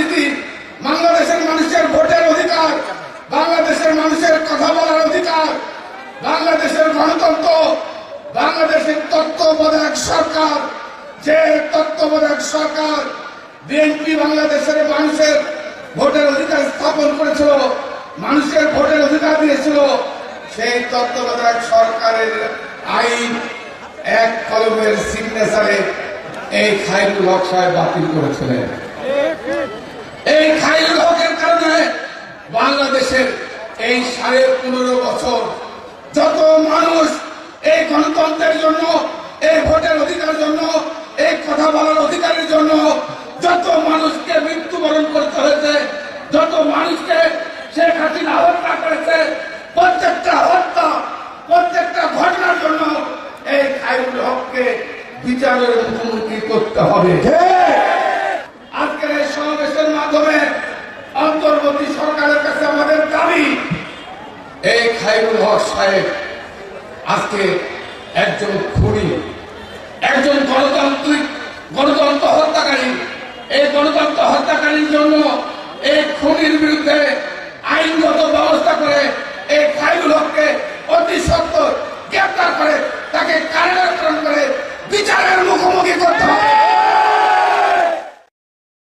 রাজনীতি বাংলাদেশের মানুষের ভোটের অধিকার, বাংলাদেশের মানুষের কথা বলার অধিকার, বাংলাদেশের গণতন্ত্র, বাংলাদেশের তত্ত্ববোধক সরকার, যে তত্ত্ববোধক সরকার বিএনপি বাংলাদেশের মানুষের ভোটের অধিকার স্থাপন করেছিল, মানুষের ভোটের অধিকার দিয়েছিল, সেই তত্ত্ববোধক সরকারের আইন এক কলমের সিগনেচারে এই খাইরুল হক বাতিল করেছিলেন। এই খাইরুল হকের কারণে বাংলাদেশের এই সাড়ে পনেরো বছর যত মানুষ এই গণতন্ত্রের জন্য, এই ভোটের অধিকার জন্য, এই কথা বলার অধিকারের জন্য যত মানুষকে মৃত্যুবরণ করতে হয়েছে, যত মানুষকে শেখ হাসিনা হত্যা করেছে, প্রত্যেকটা হত্যা, প্রত্যেকটা ঘটনার জন্য এই খাইরুল হককে বিচারের মুখোমুখি করতে হবে। পরবর্তী সরকারের কাছে আমাদের দাবি, এই খাইরুল হক সাহেব আজকে একজন খুনি, একজন গণতান্ত্রিক, গণতন্ত্র হত্যাকারী। এই গণতন্ত্র হত্যাকারীর জন্য এই খুনির বিরুদ্ধে আইনগত ব্যবস্থা করে এই খাইরুল হককে অতি সত্য গ্রেপ্তার করে, তাকে কারণ করে বিচারের মুখোমুখি করতে হবে।